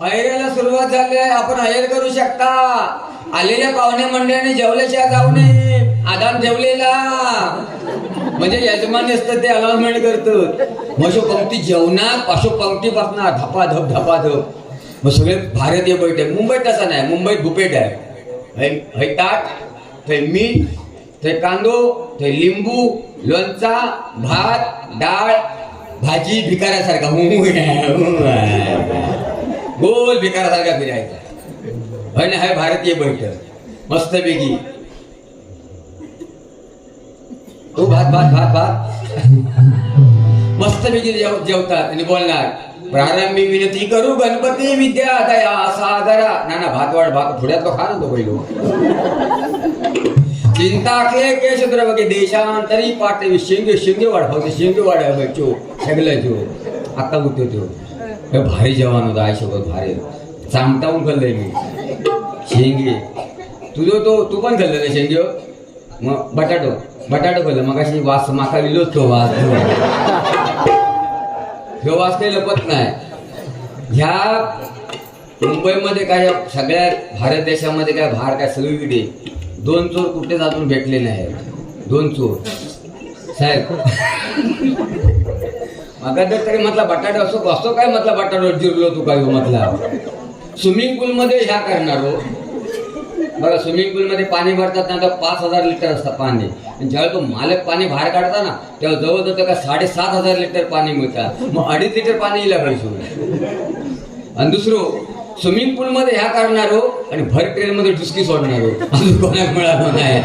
अहिऱ्याला सुरुवात झाली आहे. आपण हयर करू शकता. आलेल्या पाहुणे मंडळाने जेवल्याशिवाय जाऊ नये. आदान जेवलेला म्हणजे यजमान असतं ते अनाउन्समेंट करतं. मशो पंक्ती जेवणात पाशो पंक्ती पासणार धपाधप धपाधप मग सगळे भारतीय बैठक मुंबईत तसा नाही. मुंबईत बुपेट आहे. हय ताट थंय मीठ थंय कांदो थंय लिंबू लोणचा भात डाळ भाजी भिकाऱ्यासारखा. हु गोल भिकाऱ्यासारखा फिरायचा हय ना हाय भारतीय बैठक मस्तपैकी तो भात भात भात भात मस्तपैकी जेव जेवतात आणि बोलणार प्रारंभी विनंती करू गणपती विद्या दया सागरा। ना ना, भात वाढ भात थोड्यात तो खा तो पहिलो चिंता के केश द्रवके देशांतरी पाठवी शेंगे शेंगे वाढ फक्त शेंगे वाढ चो सगळं चो आता उठतो तो हे भारी जवान होता आयुष्यभर भारी चामटावून खाल्लंय मी. शेंगे. तुझं तो तू पण खाल्लं ना शेंगे हो? मग बटाटो. बटाटो खाल्लं. मग अशी वास माका विलोच तो वास ह्यो वास काही लपत नाही. ह्या मुंबईमध्ये काय सगळ्या भारत देशामध्ये काय भार काय सगळीकडे दोन चोर कुठेच अजून भेटले नाही दोन चोर. साहेब. मग तरी म्हटला बटाटा असो बसतो काय म्हटला बटाटा जिरलो तू काय हो म्हटला? स्विमिंग पूलमध्ये ह्या करणार हो. बघा स्विमिंग पूलमध्ये पाणी भरतात ना तर पाच हजार लिटर असतं पाणी. आणि ज्यावेळी तो मालक पाणी बाहेर काढता ना तेव्हा जवळ जवळ का साडेसात हजार लिटर पाणी मिळतात मग अडीच लिटर पाणी येईल पाहिजे आणि दुसरं स्विमिंग पूल मध्ये ह्या करणार हो आणि भर ट्रेन मध्ये डुसकी सोडणार हो. अजून कोणाला मिळालं नाही.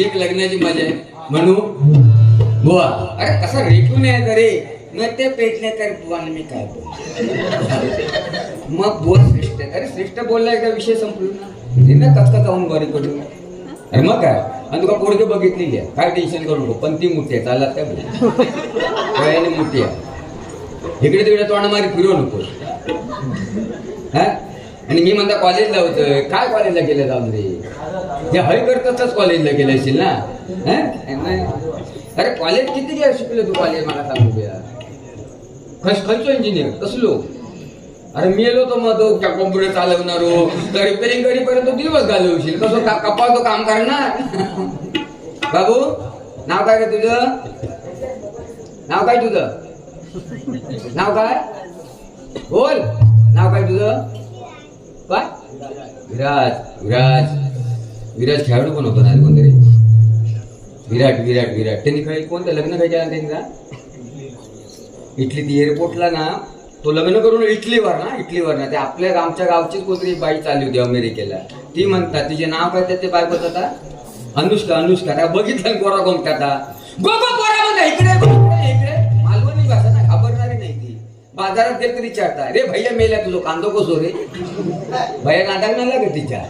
एक लग्नाची मजा आहे. म्हणू बुवा। अरे कसा रेटून आहे रे मग ते पेटले तर बुवा मी काय बोल? मग बोल श्रेष्ठ अरे श्रेष्ठ बोलला एकदा विषय संपलो तिने कचका जाऊन बरी करू अरे मग काय? आणि तुका पोडके बघितलेली आहे काय टेन्शन करू नको. पण ती मोठी आहे चालत काय बोल मोठी आहे. इकडे तिकडे तोंडमारी फिरू नको. हा? आणि मी म्हणता कॉलेजला होतं काय कॉलेजला गेलं जाऊन रे ते हय करतच कॉलेजला गेलं असेल ना? नाही. अरे कॉलेज किती काय शिकलो तू कॉलेज मला सांगू द्या खस खर्चो इंजिनियर कसलो? अरे मी येलो तो मग तो कॉम्प्युटर चालवणारो. तर रिपेरिंग करीपर्यंत दिवस घालवशील. कसं का कपा तो काम करणार? बाबू नाव काय रे तुझं? नाव काय तुझं? नाव काय? बोल नाव काय तुझं? काय? विराज विराज विराज खेळाडू पण होतो ना कोणतरी. विराट विराट विराट. त्यांनी खेळ कोणतं लग्न काय केलं त्यांनी का? इटली ती एअरपोर्टला ना तो लग्न करून इटलीवर ना इटलीवर ना. ते आपल्या आमच्या गावचीच कोणतरी बाई चालली होती अमेरिकेला. ती म्हणतात तिचे नाव काय त्याचे बायकोच आता? अनुष्का अनुष्का. त्या बघितलं गोरा गोमटा आता? गोरा म्हणता इकडे बाजारात गेल तर विचारता रे भैया मेला तुझं कांदो कसो रे? भैया नादाग नाही लागत तिच्या.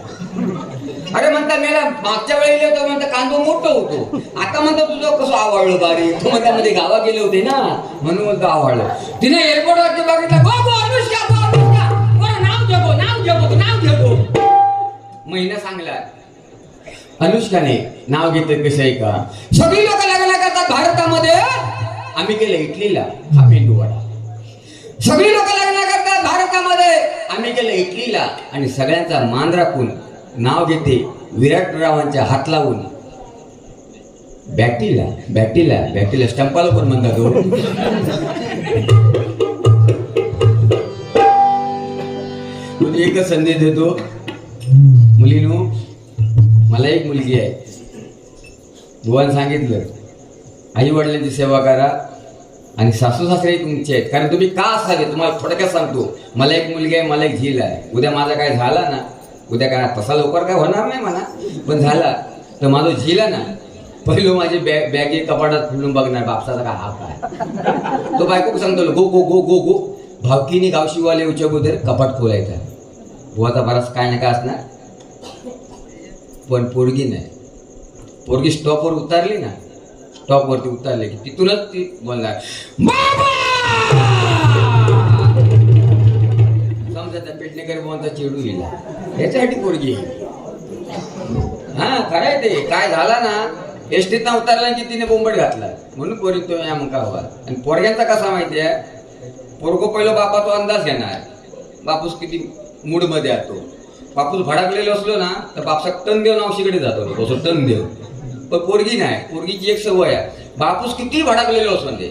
अरे म्हणता मेला मागच्या वेळी होतो म्हणता कांदो मोठं होतो. आता म्हणतो तुझं कसं आवडलं बारी? तू म्हणता मध्ये गावा गेले होते ना. म्हणून म्हणतो आवडलं. तिने एअरपोर्ट वरती बघितलं. गो गो अनुष्का गो अनुष्का. नाव जगो नाव जगो नाव जगो महिना सांगला. अनुष्काने नाव घेतलं कसं आहे का? सगळी लोक लग्न करतात भारतामध्ये. आम्ही गेले इटलीला हा मेंदू वडा. सगळी लोक लग्न करतात भारतामध्ये. आम्ही गेलो इटलीला आणि सगळ्यांचा मान राखून नाव घेते विराटरावांच्या हात लावून. बॅटीला बॅटीला बॅटीला स्टंपाला पण म्हणतात हो. म्हणजे एकच संदेश देतो. मुलीनो मला एक मुलगी आहे. बुवान सांगितलं आई वडिलांची सेवा करा. आणि सासू सासरे तुमचे आहेत. कारण तुम्ही का असावे? तुम्हाला थोडक्यात सांगतो. मला एक मुलगी आहे मला एक झील आहे. उद्या माझा काय झाला ना उद्या काय तसा लवकर काय होणार नाही म्हणा. पण झाला. तर माझं झील आहे ना पहिलं माझी बॅग बॅगे कपाटात फिरून बघणार बापसाचा काय हा काय तो बायको सांगतो गो गो गो गो गो. भावकीने गावशीवाले उच्च अगोदर कपाट खोलायचा. बुवाचा बराच काय नाही काय असणार. पण पोरगी नाही. पोरगी स्टॉपवर उतारली ना टॉपवरती उतरले की तिथूनच ती बोलणार. समजा त्या पेटणेकर बोलता चेडू गेला याच्यासाठी पोरगी हा खरंय ते. काय झाला ना एसटीत ना उतरला की तिने बोंबट घातला. म्हणून पोरी तो या मग हवा आणि पोरग्यांचा कसा माहिती आहे? पोरगो बापा तो अंदाज घेणार. बापूस किती मूडमध्ये असतो बापूस भडकलेलो असलो ना तर बापसा टन देऊन नावशीकडे जातो. तो टन देऊन. पण पोरगी नाही पोरगीची एक सवय आहे. बापूस किती भडकलेलो असो ते म्हणजे.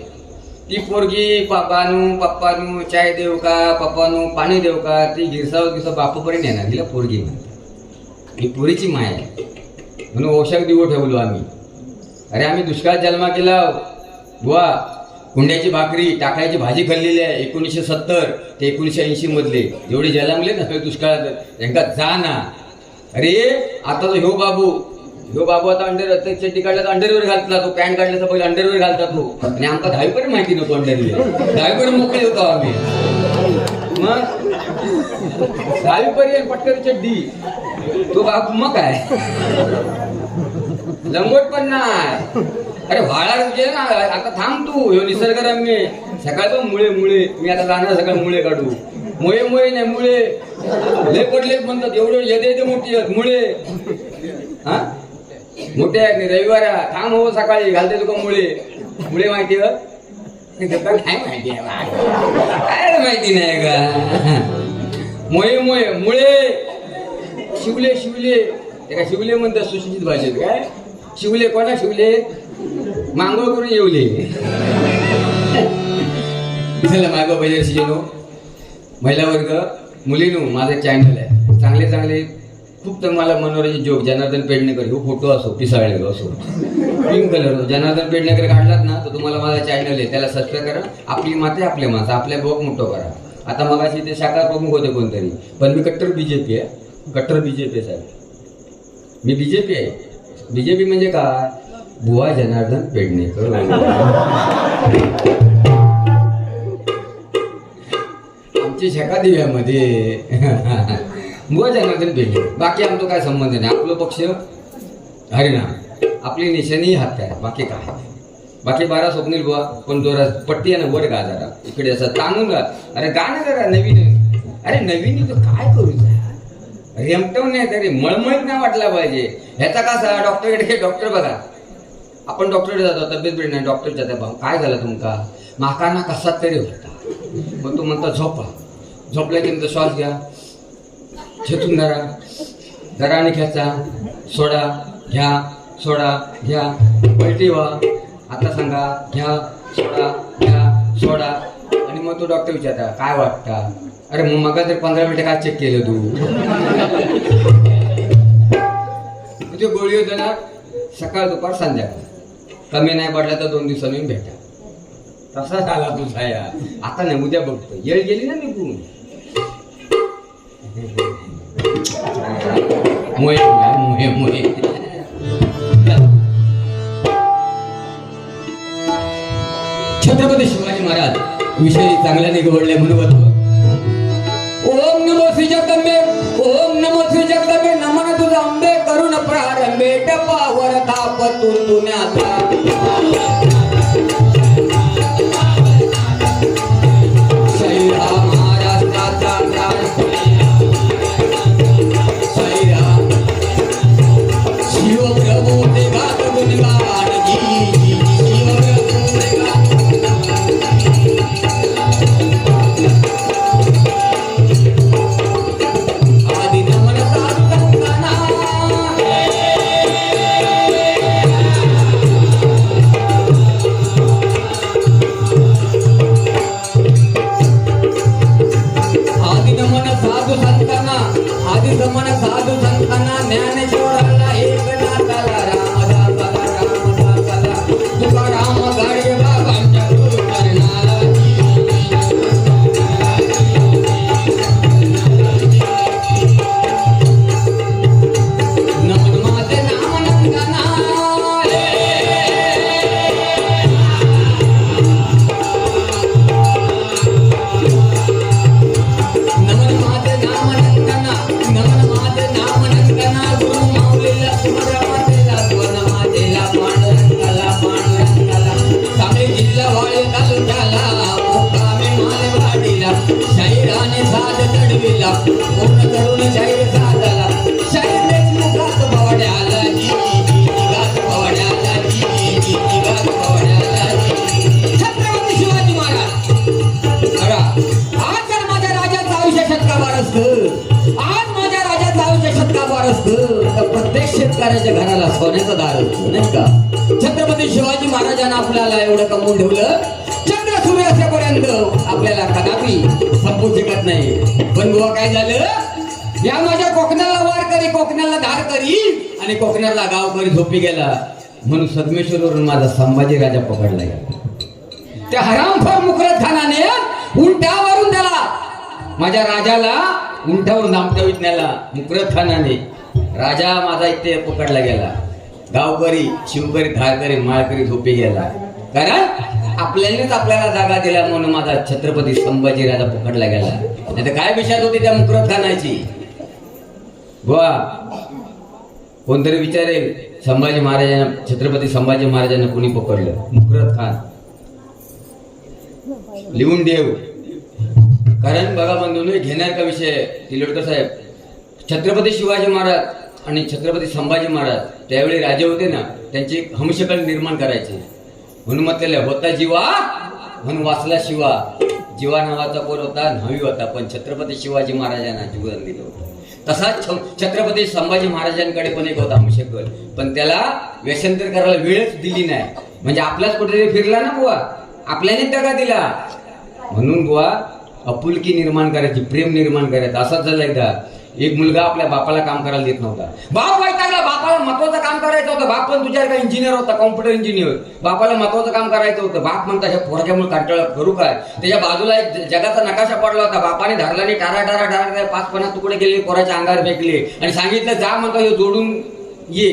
ती पोरगी पापानू पप्पानू चाय देऊ का पप्पानू पाणी देऊ का ती गिरसाव गिरसा बापूपर्यंत येणार तिला पोरगी म्हणतात ही पोरीची माय आहे. म्हणून औषध दिवो ठेवलो आम्ही. अरे आम्ही दुष्काळ जन्मा केला हो. बुवा कुंड्याची भाकरी टाकळ्याची भाजी खाल्लेली आहे एकोणीसशे सत्तर ते एकोणीसशे ऐंशी मधले. जेवढे जन्मले ना सगळे दुष्काळात त्यांका जा ना अरे आता तो ह्यो बाबू ह्यो बाबू आता अंडर चड्डी काढला तर अंडरवेअर घालतला तो पॅन्ट काढल्याचा पहिले अंडरवेअर घालता तो. आणि आमका दहावीपर्यंत माहिती नव्हतो अंडरवेअर दहावीपर्यंत मोकळे होतो आम्ही. मग? दहावीपर्यंत पटकन चड्डी. तो बाबू मग काय? लंगोट पण नाही. अरे व्हाळा म्हणजे ना आता थांब तू. ह्यो निसर्गरम्य सकाळचं मुळे मुळे. मी आता जाणार सकाळ मुळे काढू. मुळे मुळे नाही मुळे. लय पडले म्हणतात. एवढे येते येते मोठी मुळे. हा? मोठे आहेत. रविवार थांब हो सकाळी घालते तुका मुळे. मुळे माहिती काय माहिती आहे काय माहिती नाही का मोये मोये मुळे. शिवले शिवले. एका शिवले म्हणतात सुशिक्षित भाषेत काय? शिवले कोणा शिवले? मांगो करून येवले. चला मागो पाहिजे शिजलो महिला वर्ग मुलीनो माझं चॅनल आहे. चांगले चांगले खूप तर मला मनोरंजन जोक जनार्दन पेडणेकर हो फोटो असो पिसाळलेलो असो. पिंक कलर जनार्दन पेडणेकर काढलात ना तर तुम्हाला माझा चॅनल आहे त्याला सबस्क्राईब करा. आपली माते आपले माणसं आपल्या बॉक मोठं करा. आता मगाशी ते शाखा प्रमुख होते कोणतरी पण मी कट्टर बीजेपी आहे. कट्टर बीजेपी साहेब. मी बीजेपी आहे. बी जे पी म्हणजे काय? बुवा जनार्दन पेडणेकर. आमची शाखा दिव्यामध्ये. बुवा जनार्दन बाकी आमचा काय संबंध नाही. आपलं पक्ष हरिनाम आपली निशाणी हात आहे. बाकी काय बाकी बारा स्वप्नील बुवा पण जोरा पट्टी आहे ना वर गा जरा. इकडे असं तांगून गा अरे गा ना जरा नवीन अरे नवीन तर काय करू रेमटवून नाही तरी मळमळीत नाही वाटला पाहिजे. ह्याचा कसा डॉक्टरकडे डॉक्टर बघा. आपण डॉक्टरकडे जातो तब्येत बिड नाही डॉक्टरच्या त्या काय झालं तुमका? माका ना कसा तरी होता. मग तो म्हणता झोपा. झोपल्या की नंतर श्वास घ्या. झेतून धरा. जरा आणि खेचा. सोडा घ्या. सोडा घ्या. पलटी व्हा. आता सांगा घ्या. सोडा घ्या. सोडा. आणि मग तो डॉक्टर विचारता काय वाटता? अरे मग मग जर पंधरा मिनिटं काय चेक केलं तू. ते गोळी होते ना सकाळ दुपार संध्याकाळ. कमी नाही पडला तर दोन दिवसांनी भेटा. तसाच आला तुझा या आता नाही उद्या बघतो येळ गेली ना निघून मोये मोये मोये छत्रपती शिवाजी महाराज विषयी चांगल्याने निवडले म्हणून होतो. ओम नमो श्री जगदंबे ओम नमो श्री जगदंबे नमन तुझा अंबे करुण प्रारंभे टपावर ताप तू आठवीला पूर्ण असतं आज माझ्या राजाचं आयुष्य शतकाबार असतं तर प्रत्येक शेतकऱ्याच्या घराला सोन्याचं दार असतो नाही का? छत्रपती शिवाजी महाराजांना आपल्याला एवढं कमवून ठेवलं वर्षापर्यंत आपल्याला कदापि संपू शकत नाही. पण बुवा काय झालं? या माझ्या कोकणाला वार करी कोकणाला धार करी आणि कोकणाला गाव करी झोपी गेला. म्हणून सदमेश्वरवरून माझा संभाजी राजा पकडला गेला. त्या हरामखोर मुकरत खानाने उंटावरून त्याला माझ्या राजाला उंटावरून दामटवीत नेला मुकरत खानाने राजा माझा इथे पकडला गेला. गावकरी शिवकरी धारकरी माळकरी झोपी गेला. कारण आपल्यानेच आपल्याला जागा दिला म्हणून माझा छत्रपती संभाजी राजा पकडला गेला. नाही तर काय विषयात होती त्या मुकरत खानाची बुवा कोणतरी विचारेल संभाजी महाराजांना छत्रपती संभाजी महाराजांना कोणी पकडलं मुकरत खान लिहून देव. कारण बघा बंधून घेणार का विषय? तिलोडकर साहेब छत्रपती शिवाजी महाराज आणि छत्रपती संभाजी महाराज त्यावेळी राजे होते ना त्यांची हमशकल निर्माण करायचे. म्हणून म्हटलेलं होता जीवा म्हणून वाचला शिवा. जीवा नावाचा कोण होता न्हावी होता पण छत्रपती शिवाजी महाराजांना जीवन दिलं होतं. तसाच छ- छत्रपती संभाजी महाराजांकडे पण एक होता हमशकल पण त्याला व्यसंतर करायला वेळच दिली नाही. म्हणजे आपलाच कुठेतरी फिरला ना बुवा? आपल्याने दगा दिला. म्हणून बुवा अपुलकी निर्माण करायची प्रेम निर्माण करायचं. असाच झालं एकदा. एक मुलगा आपल्या बापाला काम करायला देत नव्हता. बाप वैतागला बापाला महत्वाचं काम करायचं होतं. बाप पण तुझ्या इंजिनियर होता कॉम्प्युटर इंजिनियर बापाला महत्वाचं काम करायचं होतं. बाप म्हणता ह्या पोराच्यामुळे कंटाळा करू काय? त्याच्या बाजूला एक जगाचा नकाशा पडला होता. बापाने धरला टारा टारा टारा पाच पन्नास तुकडे गेले पोराच्या अंगावर फेकले. आणि सांगितलं जा म्हणतो हे जोडून ये.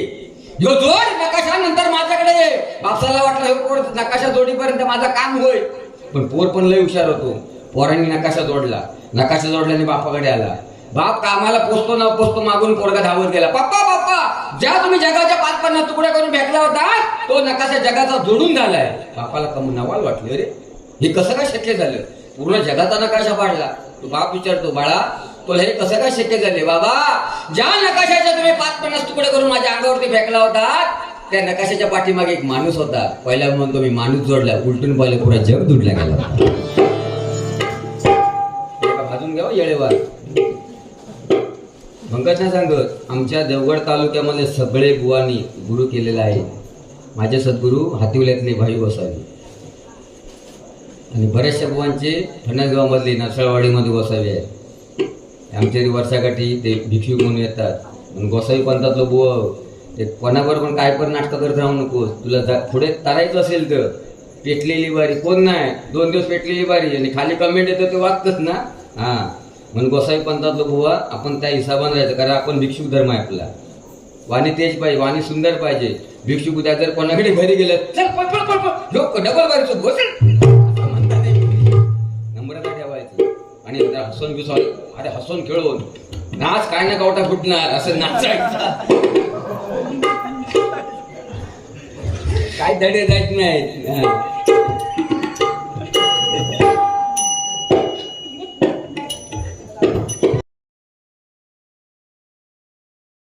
जो जोड नकाशा नंतर माझ्याकडे ये. बापसाला वाटलं हे पोर नकाशा जोडीपर्यंत माझं काम होईल. पण पोर पण लय हुशार होतो. पोरांनी नकाशा जोडला. नकाशा जोडल्याने बापाकडे आला. बाप कामाला पोचतो ना पोचतो मागून पोरगा धावत गेला. पप्पा पप्पा ज्या तुम्ही जगाच्या पाच पन्नास तुकड्या करून फेकला होता तो नकाशा जगाचा जोडून झालाय. बापाला कम नवाल वाटलं अरे हे कसं काय शक्य झालं? पूर्ण जगाचा नकाशा पाडला. तो बाप विचारतो बाळा तुला हे कसं काय शक्य झाले? बाबा ज्या नकाशाच्या तुम्ही पाच पन्नास तुकडे करून माझ्या अंगावरती फेकला होता त्या नकाशाच्या पाठीमागे एक माणूस होता. पहिला म्हणतो मी माणूस जोडला. उलटून पहिले पुरा जग दुडला गेला भाजून घ्यावा येळेवार. पंकज ना सांगत आमच्या देवगड तालुक्यामध्ये सगळे बुवांनी गुरु केलेला आहे. माझे सद्गुरू हातिवल्यातले भाई वसावी आणि बऱ्याचशा बुवांचे फणसगावमधले नसळवाडीमध्ये गोसावी आहे आमच्या वर्षाकाठी ते भिक्षू म्हणून येतात. आणि गोसावी पंथातलं बुव ते कोणाबरोबर पण काय पण नाटकं करत राहू नकोस. तुला जा पुढे तरायचं असेल तर. पेटलेली बारी कोण नाही. दोन दिवस पेटलेली बारी. आणि खाली कमेंट येतो ते वागतच ना. हां. म्हणून गोसावी पंथातलं बुवा आपण त्या हिसाबाने राहायचं कारण आपण भिक्षुक धर्म आहे आपला. वाणी तेज पाहिजे वाणी सुंदर पाहिजे. भिक्षुक उद्या जर कोणाकडे घरी गेलं चल पळ पळ पळ पळ. लोक डबल. नम्रता ठेवायची. आणि हसून बिसून अरे हसून खेळून नाच काय ना गावटा फुटणार असं नाचायचं. काय धडे जायत नाहीत. हा.